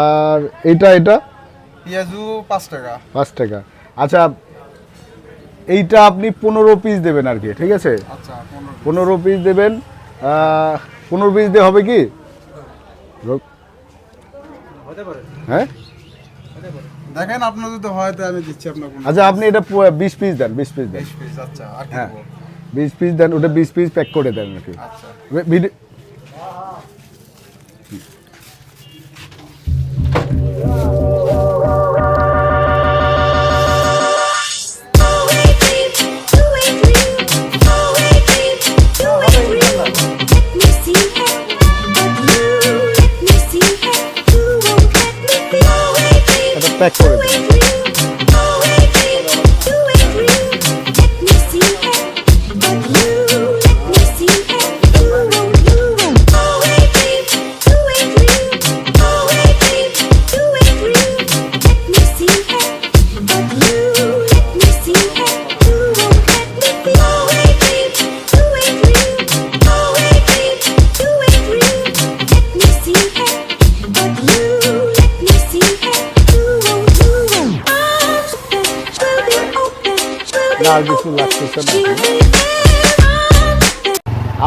আর এটা এটা? পেঁয়াজু পাঁচ টাকা। পাঁচ টাকা। আচ্ছা এইটা আপনি পনেরো পিস দেবেন আর কি ঠিক আছে? আচ্ছা পনেরো পিস দেবেন। পনেরো পিস দিয়ে হবে কি? হ্যাঁ? দেখেন আপনার যদি হয় আমি দিচ্ছি আপনার আচ্ছা আপনি এটা বিশ পিস দেন বিশ পিস দেন। আচ্ছা আর কি হ্যাঁ? বিশ পিস দেন ওটা বিশ পিস প্যাক করে দেন আর কি। আচ্ছা। প্যাক করে দেন আর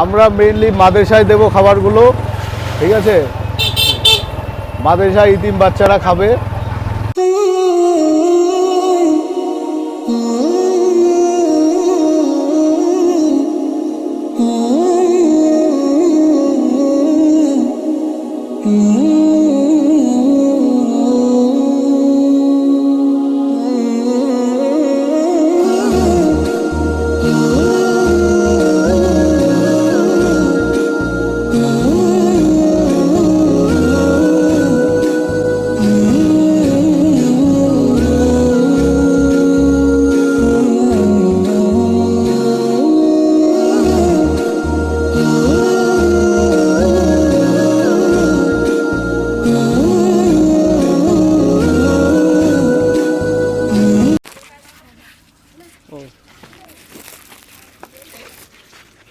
আমরা মেইনলি মাদেশায় দেবো খাবারগুলো ঠিক আছে? মাদেশায় ইতিম বাচ্চারা খাবে।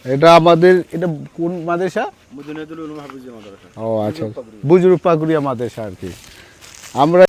এটা আমাদের এটা কোন মাদ্রাসা? ও আচ্ছা। বুজুর্গ পাকুড়িয়া মাদ্রাসা আর কি। আমরা